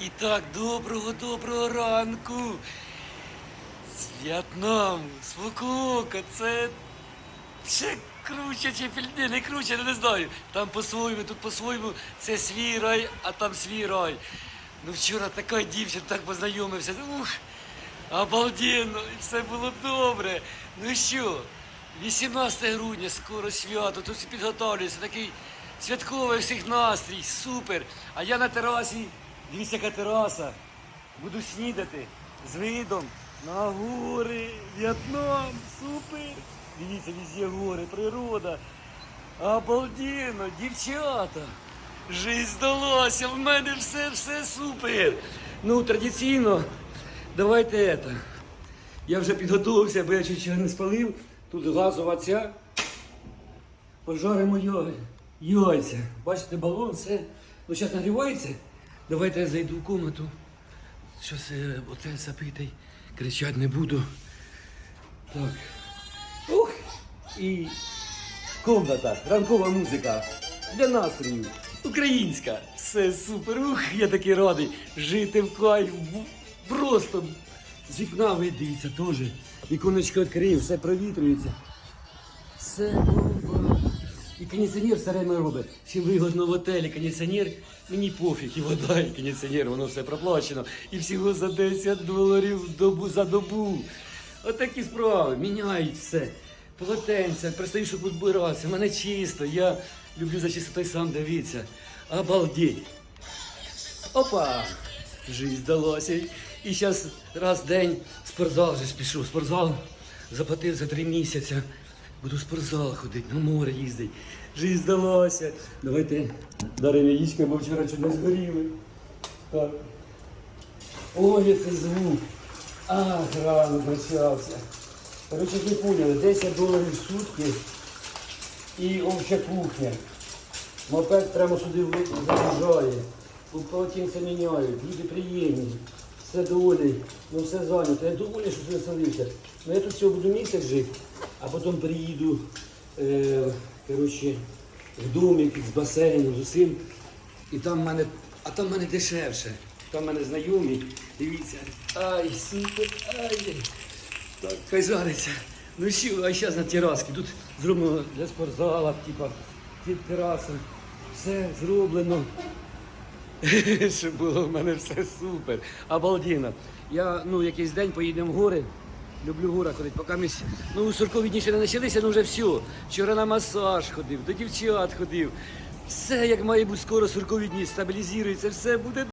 І так, доброго, доброго ранку. З В'єтнаму, з це круче, чи пільне, не круче, не знаю. Там по-своєму, тут по-своєму, це свій рай, а там свій рай. Ну вчора така дівчина, так познайомився. Ух, обалденно, і все було добре. Ну що, 18 грудня, скоро свято, тут всі підготовлюються, такий святковий всіх настрій, супер. А я на терасі, дивіться, яка тераса. Буду снідати з видом на гори, В'єтнам, супер. Дивіться, везде гори, природа. Обалденно, дівчата. Жизнь здалася, в мене все, все супер. Ну, традиційно, давайте это. Я вже підготувався, бо я чого не спалив. Тут газова ця. Пожаримо яй- яйця. Бачите, балон, все. Ну, зараз нагрівається. Давайте я зайду в комнату. Щось е, оце запитий. Кричати не буду. Так. Ух! І комната, ранкова музика. Для настрою. Українська. Все супер. Ух, я такий радий. Жити в кайф. Просто з вікна ви дивіться теж. Віконечко відкрив, все провітрюється. Все кондиціонер все время робить. Чим вигодно в отелі кондиціонер, мені пофіг, і вода, і кондиціонер, воно все проплачено. І всього за 10 доларів добу за добу. Отакі справи, міняють все. Полотенця, перестаю, щоб відбиратися. У мене чисто, я люблю за чистотою сам дивитися. Обалдеть. Опа! Жизнь здалася. І зараз раз в день в спортзал же ж пішов. Спортзал заплатив за три місяці. Буду в спортзал ходити, на море їздити. Жизнь здалася. Давайте даримо яєчко, бо вчора чуть не згоріли. Ой, який звук. Ах, рано почався. Короче, ви поняли, 10 доларів в сутки і обща кухня. Мопед прямо сюди заїжджає. Полотенця міняють, люди приємні. Все доволі, ну все зайнято. Я доволі, що сюди селився. Ну я тут всього буду місяць жити, а потім приїду е, коротше, в домик з басейном, з усім. І там в мене, а там в мене дешевше. Там в мене знайомі. Дивіться. Ай, супер, ай. Так, хай жариться. Ну що, а зараз на терасці. Тут зроблено для спортзала, типа, під тераса. Все зроблено. Щоб було в мене все супер. Обалденно. Я ну, якийсь день поїдемо в гори. Люблю гора ходити, поки ми, ну, суркові ще не почалися, ну вже все. Вчора на масаж ходив, до дівчат ходив. Все як має бути скоро суркові стабілізується, все буде